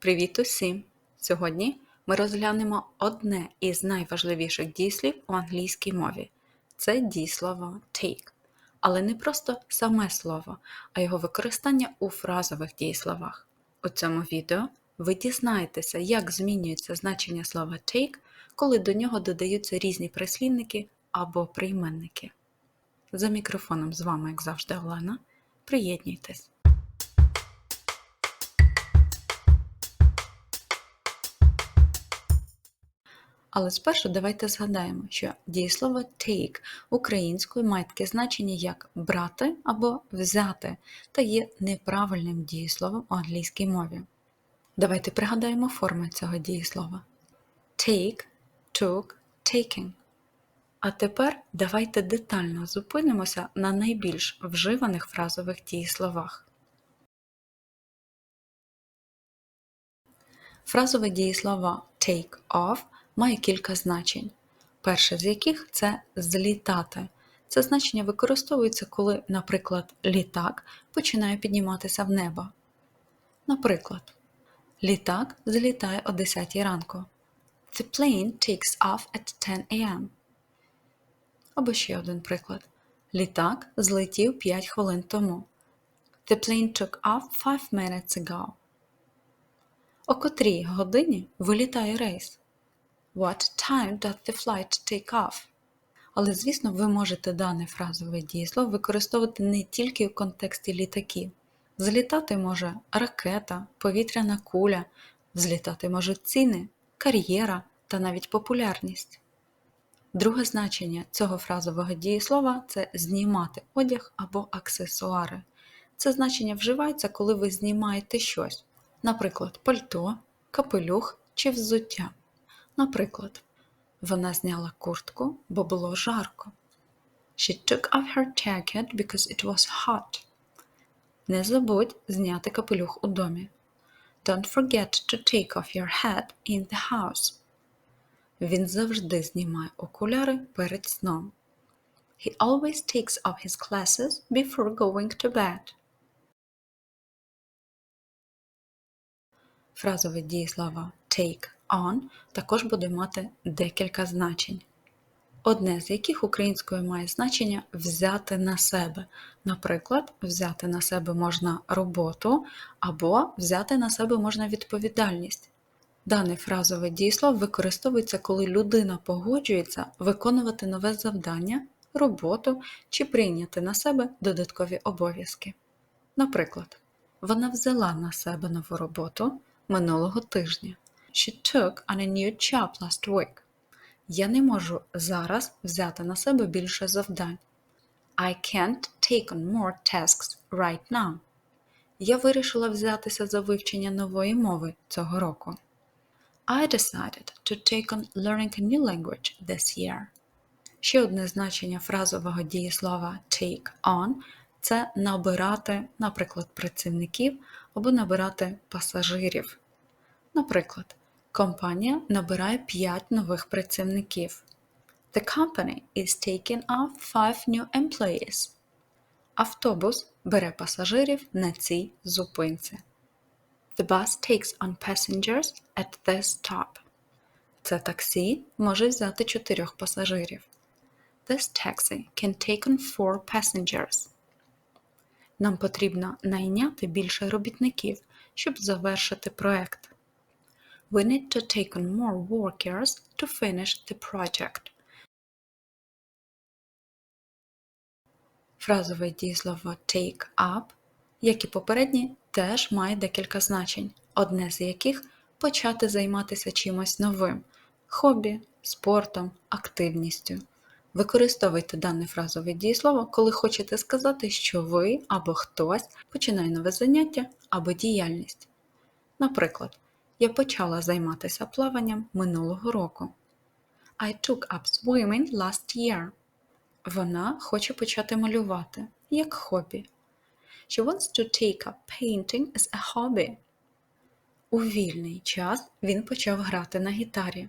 Привіт усім! Сьогодні ми розглянемо одне із найважливіших дієслів у англійській мові це дієслово take. Але не просто саме слово, а його використання у фразових дієсловах. У цьому відео ви дізнаєтеся, як змінюється значення слова take, коли до нього додаються різні прислівники або прийменники. За мікрофоном з вами, як завжди, Олена. Приєднуйтесь! Але спершу давайте згадаємо, що дієслово take українською має таке значення як брати або взяти та є неправильним дієсловом у англійській мові. Давайте пригадаємо форми цього дієслова: take, took, taking. А тепер давайте детально зупинимося на найбільш вживаних фразових дієсловах. Фразове дієслово take off має кілька значень. Перше з яких це злітати. Це значення використовується, коли, наприклад, літак починає підніматися в небо. Наприклад, літак злітає о 10 ранку. The plane takes off at 10 a.m. Або ще один приклад. Літак злетів 5 хвилин тому. The plane took off 5 minutes ago. О котрій годині вилітає рейс? What time does the flight take off? Але, звісно, ви можете дане фразове дієслово використовувати не тільки в контексті літаків. Злітати може ракета, повітряна куля, злітати можуть ціни, кар'єра та навіть популярність. Друге значення цього фразового дієслова це знімати одяг або аксесуари. Це значення вживається, коли ви знімаєте щось, наприклад, пальто, капелюх чи взуття. Наприклад, вона зняла куртку, бо було жарко. She took off her jacket because it was hot. Не забудь зняти капелюх у домі. Don't forget to take off your hat in the house. Він завжди знімає окуляри перед сном. He always takes off his glasses before going to bed. Фразове дієслово take on також буде мати декілька значень. Одне з яких українською має значення взяти на себе. Наприклад, взяти на себе можна роботу або взяти на себе можна відповідальність. Дане фразове дієслово використовується, коли людина погоджується виконувати нове завдання, роботу чи прийняти на себе додаткові обов'язки. Наприклад, вона взяла на себе нову роботу минулого тижня. She took on a new job last week. Я не можу зараз взяти на себе більше завдань. I can't take on more tasks right now. Я вирішила взятися за вивчення нової мови цього року. I decided to take on learning a new language this year. Ще одне значення фразового дієслова take on це набирати, наприклад, працівників або набирати пасажирів. Наприклад, компанія набирає 5 нових працівників. The company is taking off 5 new employees. Автобус бере пасажирів на цій зупинці. The bus takes on passengers at this stop. Це таксі може взяти чотирьох пасажирів. This taxi can take on four passengers. Нам потрібно найняти більше робітників, щоб завершити проект. We need to take on more workers to finish the project. Фразове дієслово take up, як і попередні, теж має декілька значень, одне з яких почати займатися чимось новим хобі, спортом, активністю. Використовуйте дане фразове дієслово, коли хочете сказати, що ви або хтось починає нове заняття або діяльність. Наприклад, я почала займатися плаванням минулого року. I took up swimming last year. Вона хоче почати малювати як хобі. She wants to take up painting as a hobby. У вільний час він почав грати на гітарі.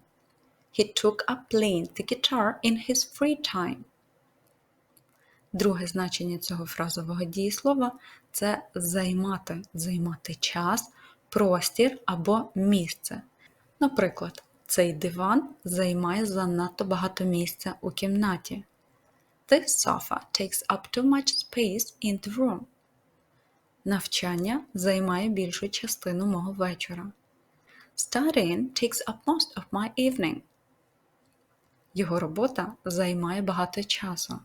He took up playing the guitar in his free time. Друге значення цього фразового дієслова це займати, займати час, простір або місце. Наприклад, цей диван займає занадто багато місця у кімнаті. This sofa takes up too much space in the room. Навчання займає більшу частину мого вечора. Studying takes up most of my evening. Його робота займає багато часу.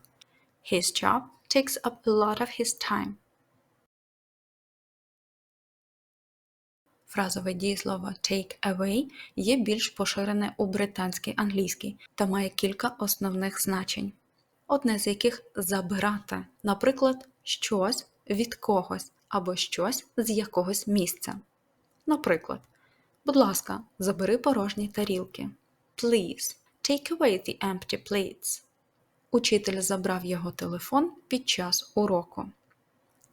His job takes up a lot of his time. Фразове дієслово take away є більш поширене у британській англійській та має кілька основних значень, одне з яких забирати, наприклад, щось від когось або щось з якогось місця. Наприклад, будь ласка, забери порожні тарілки. Please, take away the empty plates. Учитель забрав його телефон під час уроку.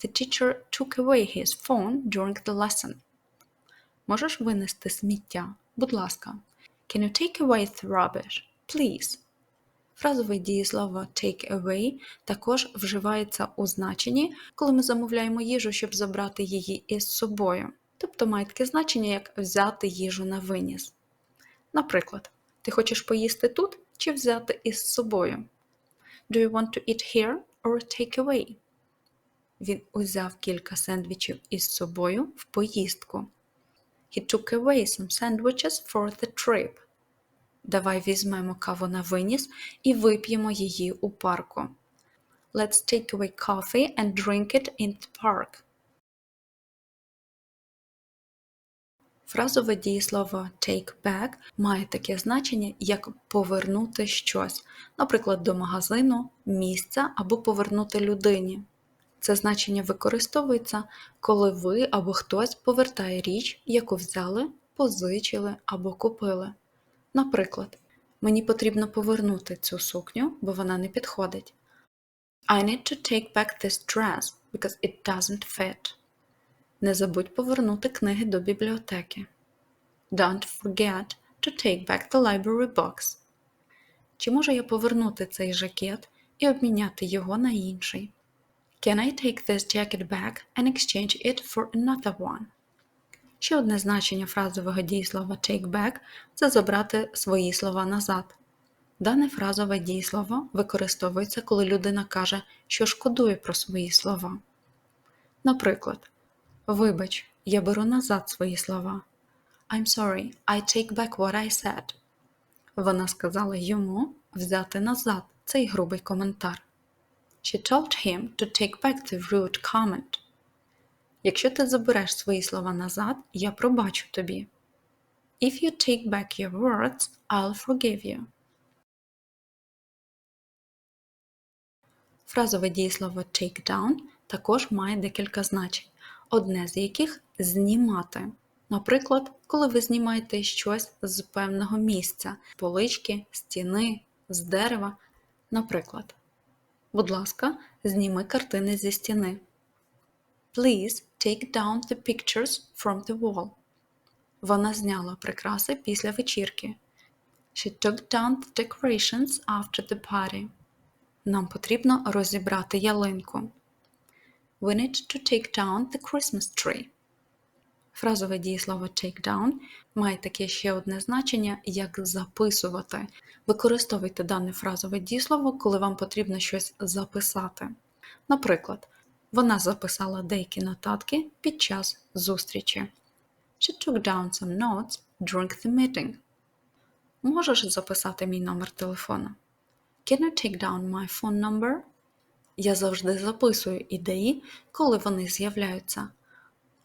The teacher took away his phone during the lesson. Можеш винести сміття? Будь ласка. Can you take away the rubbish? Please. Фразове дієслово take away також вживається у значенні, коли ми замовляємо їжу, щоб забрати її із собою. Тобто має таке значення, як взяти їжу на виніс. Наприклад, ти хочеш поїсти тут чи взяти із собою? Do you want to eat here or take away? Він узяв кілька сендвічів із собою в поїздку. He took away some sandwiches for the trip. Давай візьмемо каву на виніс і вип'ємо її у парку. Let's take away coffee and drink it in the park. Фразове дієслово take back має таке значення, як повернути щось, наприклад, до магазину, місця або повернути людині. Це значення використовується, коли ви або хтось повертає річ, яку взяли, позичили або купили. Наприклад, мені потрібно повернути цю сукню, бо вона не підходить. I need to take back this dress because it doesn't fit. Не забудь повернути книги до бібліотеки. Don't forget to take back the library books. Чи можу я повернути цей жакет і обміняти його на інший? Can I take this jacket back and exchange it for another one? Ще одне значення фразового дієслова take back це забрати свої слова назад. Дане фразове дієслово використовується, коли людина каже, що шкодує про свої слова. Наприклад, Вибач, я беру назад свої слова. I'm sorry, I take back what I said. Вона сказала йому взяти назад цей грубий коментар. She told him to take back the rude comment. Якщо ти забереш свої слова назад, я пробачу тобі. If you take back your words, I'll forgive you. Фразове дієслово take down також має декілька значень, одне з яких знімати. Наприклад, коли ви знімаєте щось з певного місця, полички, стіни, з дерева. Наприклад, будь ласка, зніми картини зі стіни. Please take down the pictures from the wall. Вона зняла прикраси після вечірки. She took down the decorations after the party. Нам потрібно розібрати ялинку. We need to take down the Christmas tree. Фразове дієслово take down має таке ще одне значення, як записувати. Використовуйте дане фразове дієслово, коли вам потрібно щось записати. Наприклад, вона записала деякі нотатки під час зустрічі. She took down some notes during the meeting. Можеш записати мій номер телефона? Can you take down my phone number? Я завжди записую ідеї, коли вони з'являються.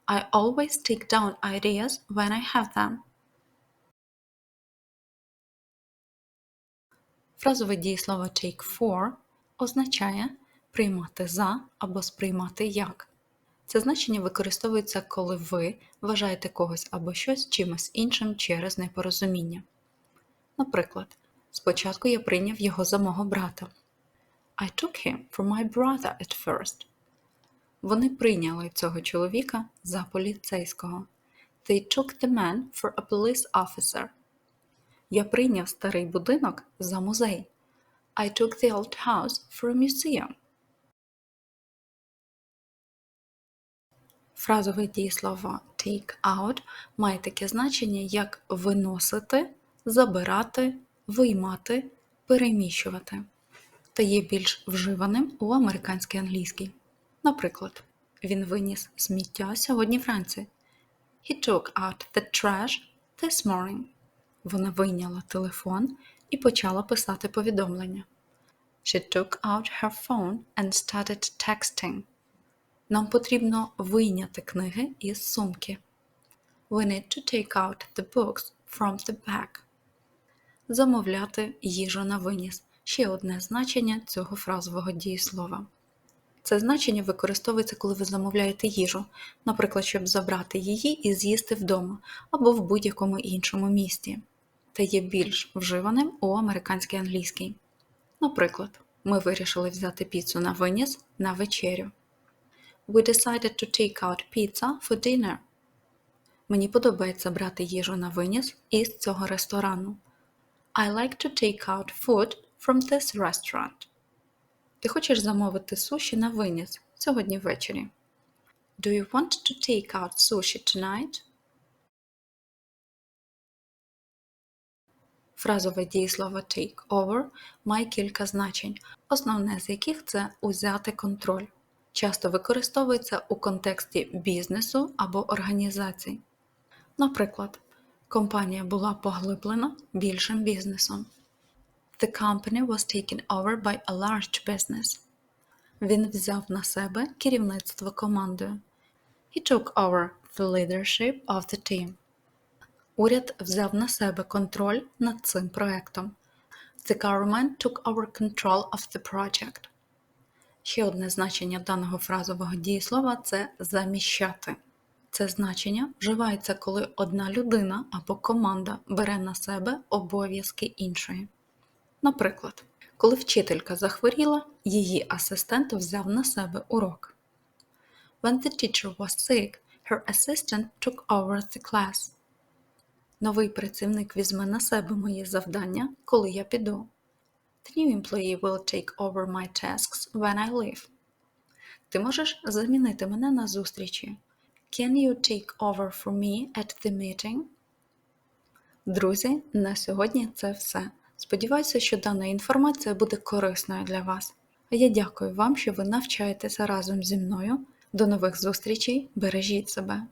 I always take down ideas when I have them. Фразове дієслово take for означає приймати за або сприймати як. Це значення використовується, коли ви вважаєте когось або щось чимось іншим через непорозуміння. Наприклад, спочатку я прийняв його за мого брата. I took him for my brother at first. Вони прийняли цього чоловіка за поліцейського. They took the man for a police officer. Я прийняв старий будинок за музей. I took the old house for a museum. Фразове дієслово take out має таке значення, як виносити, забирати, виймати, переміщувати та є більш вживаним у американській англійській. Наприклад, він виніс сміття сьогодні вранці. He took out the trash this morning. Вона вийняла телефон і почала писати повідомлення. She took out her phone and started texting. Нам потрібно вийняти книги із сумки. We need to take out the books from the bag. Замовляти їжу на виніс ще одне значення цього фразового дієслова. Це значення використовується, коли ви замовляєте їжу, наприклад, щоб забрати її і з'їсти вдома або в будь-якому іншому місті, та є більш вживаним у американській англійській. Наприклад, ми вирішили взяти піцу на виніс на вечерю. We decided to take out pizza for dinner. Мені подобається брати їжу на виніс із цього ресторану. I like to take out food from this restaurant. Ти хочеш замовити суші на виніс сьогодні ввечері? Do you want to take out sushi tonight? Фразове дієслово take over має кілька значень, основне з яких це узяти контроль. Часто використовується у контексті бізнесу або організацій. Наприклад, компанія була поглиблена більшим бізнесом. The company was taken over by a large business. Він взяв на себе керівництво командою. He took over the leadership of the team. Уряд взяв на себе контроль над цим проектом. The government took over control of the project. Ще одне значення даного фразового дієслова це заміщати. Це значення вживається, коли одна людина або команда бере на себе обов'язки іншої. Наприклад, коли вчителька захворіла, її асистент взяв на себе урок. When the teacher was sick, her assistant took over the class. Новий працівник візьме на себе мої завдання, коли я піду. The new employee will take over my tasks when I leave. Ти можеш замінити мене на зустрічі. Can you take over for me at the meeting? Друзі, на сьогодні це все. Сподіваюся, що дана інформація буде корисною для вас. А я дякую вам, що ви навчаєтеся разом зі мною. До нових зустрічей, бережіть себе!